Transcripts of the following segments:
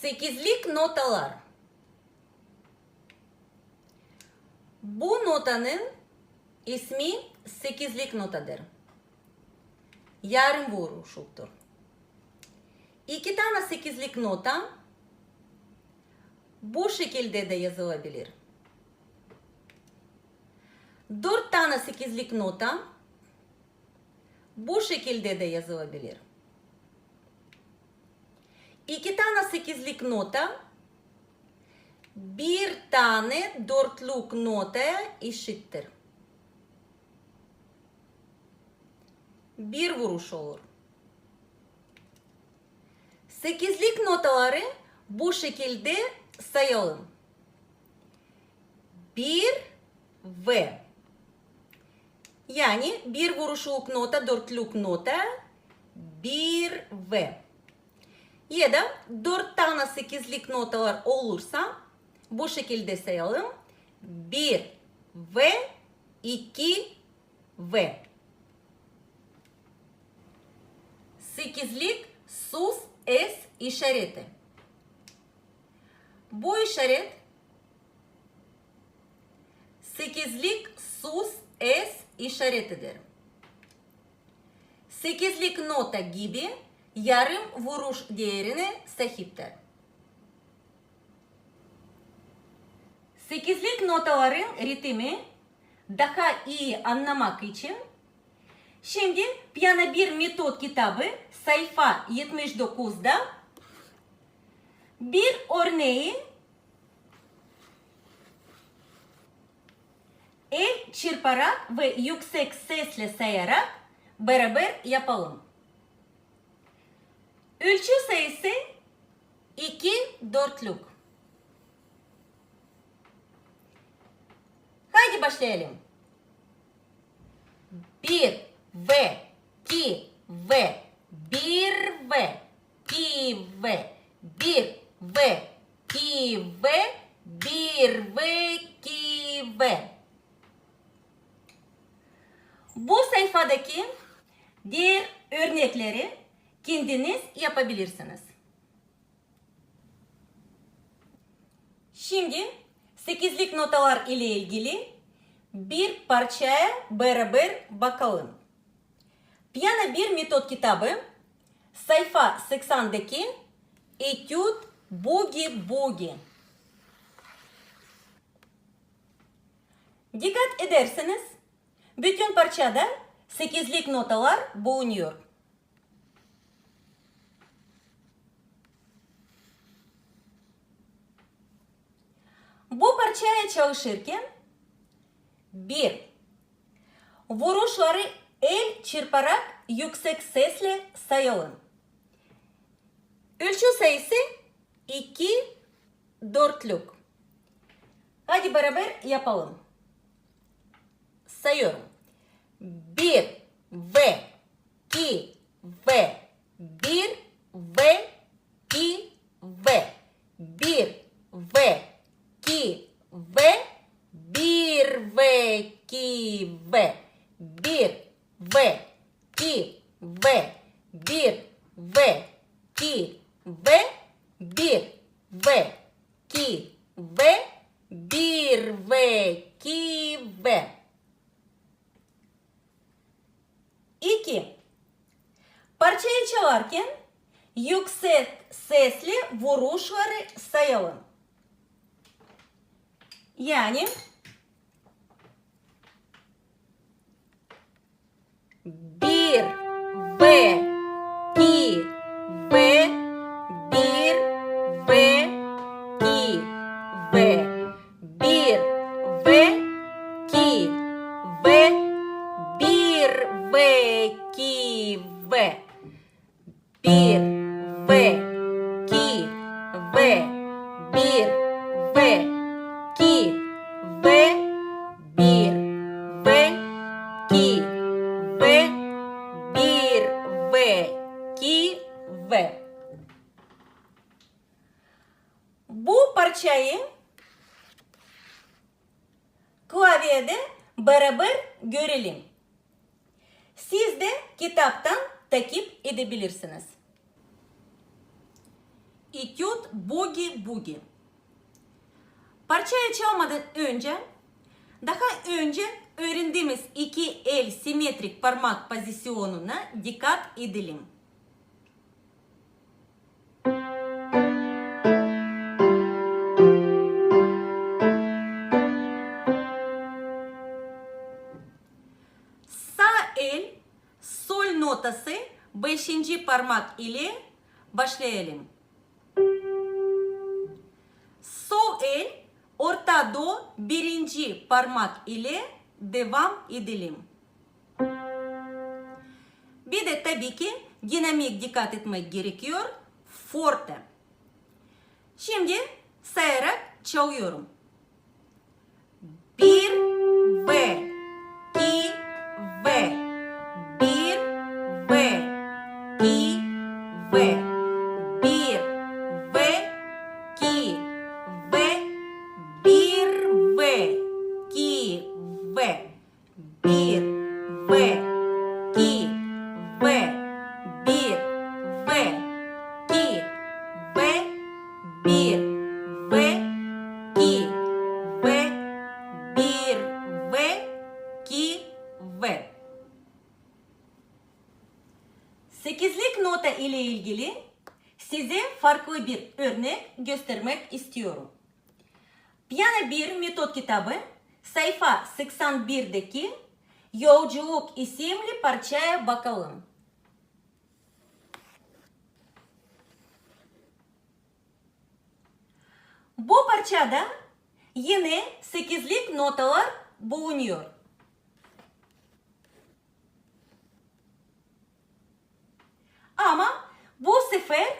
Sekizlik notalar. Bu notanın ismi sekizlik notadır. Yarım vuruşudur. İki tane sekizlik nota bu şekilde de yazılabilir. Dört tane sekizlik nota bu şekilde de yazılabilir. Bir tane dörtlük notaya eşittir. Bir vuruş olur. Sekizlik notaları bu şekilde sayalım. Bir ve yani bir vuruşluk nota, dörtlük nota, bir ve. Ya da dört tane sekizlik notalar olursa bu şekilde sayalım. Bir ve iki ve. Sekizlik sus es işareti. Bu işaret sekizlik sus es işaretidir. Sekizlik nota gibi Sekizlik notaların ritmi daha iyi anlamak için şimdi piyano bir metot kitabı sayfa 79'da bir örneği el çırparak ve yüksek sesle sayarak beraber yapalım. Ölçü sayısı 2 dörtlük. Haydi başlayalım. 1 ve 2 ve 1 ve 2 ve 1 ve 2 ve 1 ve 2 ve Bu sayfadaki diğer örnekleri kendiniz yapabilirsiniz. Şimdi sekizlik notalar ile ilgili bir parçaya beraber bakalım. Piyano bir metot kitabı sayfa 80'daki Etüt Boogie Boogie. Dikkat ederseniz bütün parçada sekizlik notalar bulunuyor. Bu parçaya çalışırken bir Vuruşları el çırparak yüksek sesle sayalım. Ölçü sayısı 2 dörtlük. Hadi beraber yapalım. Sayıyorum. 1 ve 2 ve 1 ve 2 ve 1 ve 2 ve 1 ve 2 ve 1 ve 2 ve 1 ve 2 ve 1 ve 2 ve 1 ve 2 ve 2. Parçayı çalarken yüksek sesli vuruşları sayalım. Yani bir ve iki Edebilirsiniz. Etüt Boogie Boogie. Parçayı çalmadan önce daha önce öğrendiğimiz iki el simetrik parmak pozisyonuna dikkat edelim. Sağ el sol notası beşinci parmak ile başlayalım. Sol el orta do birinci parmak ile devam edelim. Bir de tabii ki dinamik dikkat etmek gerekiyor. Forte. Şimdi sayarak çalıyorum. Bir Sekizlik nota ile ilgili size farklı bir örnek göstermek istiyorum. Piyano 1 metot kitabı sayfa 81'deki Yolculuk isimli parçaya bakalım. Bu parçada yine sekizlik notalar bulunuyor. Ama bu sefer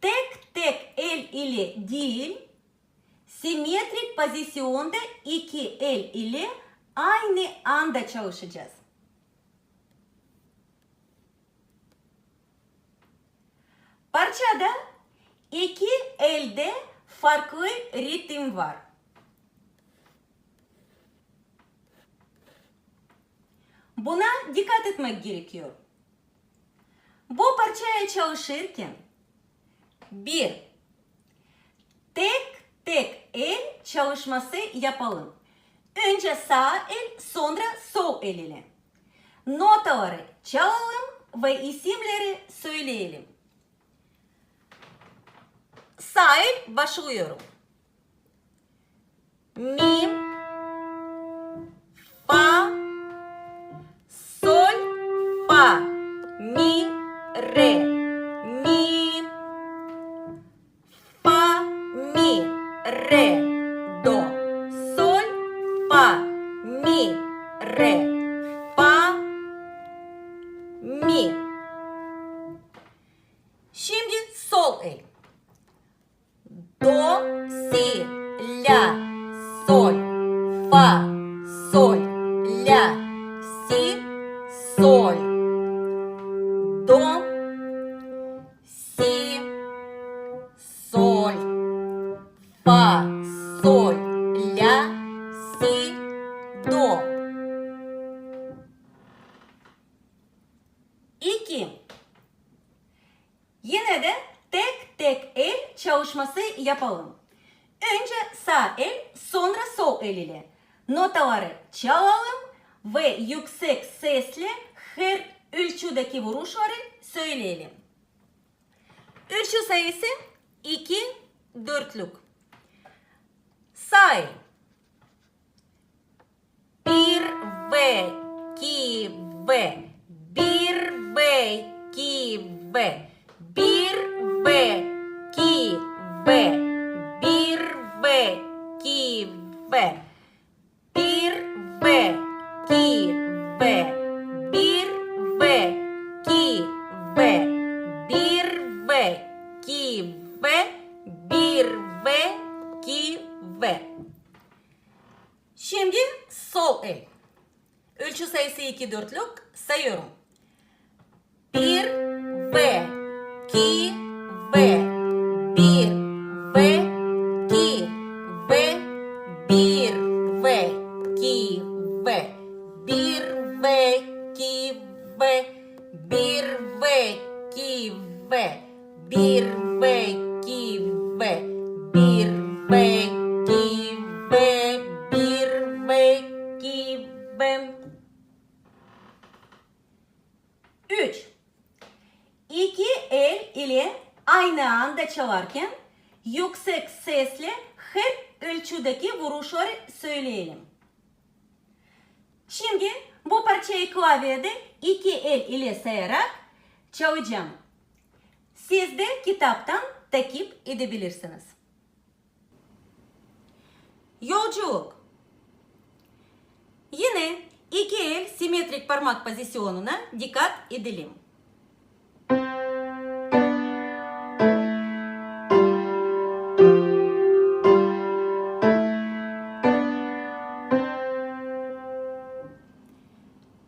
tek tek el ile değil, simetrik pozisyonda iki el ile aynı anda çalışacağız. Parçada iki elde farklı ritim var. Buna dikkat etmek gerekiyor. Bu parçaya çalışırken bir tek tek el çalışması yapalım. Önce sağ el sonra sol el ile. Notaları çalalım ve isimleri söyleyelim. Sağ el başlıyorum. Mi, sol el. Do, si, la, sol, fa, sol, la, si, sol. Do, si, sol, fa, sol, la, si, çalışması yapalım. Önce sağ el, sonra sol el ile. Notaları çalalım ve yüksek sesle her ölçüdeki vuruşları söyleyelim. Ölçü sayısı 2 dörtlük. Sağ el. Bir ve iki ve bir ve iki ve bir ve ve bir ve iki ve bir ve iki ve Şimdi sol el. Ölçü sayısı 2 dörtlük sayıyorum. Bir ve iki Beki ve bir beki ve üç. İki el ile aynı anda çalarken yüksek sesle her ölçüdeki vuruşları söyleyelim. Şimdi bu parçayı klavyede iki el ile sayarak çalacağım. Siz de kitaptan takip edebilirsiniz. Yolculuk. Yine iki el simetrik parmak pozisyonuna dikkat edelim.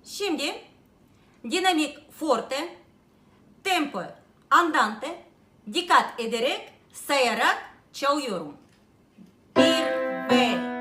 Şimdi dinamik forte, tempo andante dikkat ederek sayarak çalıyorum. Bir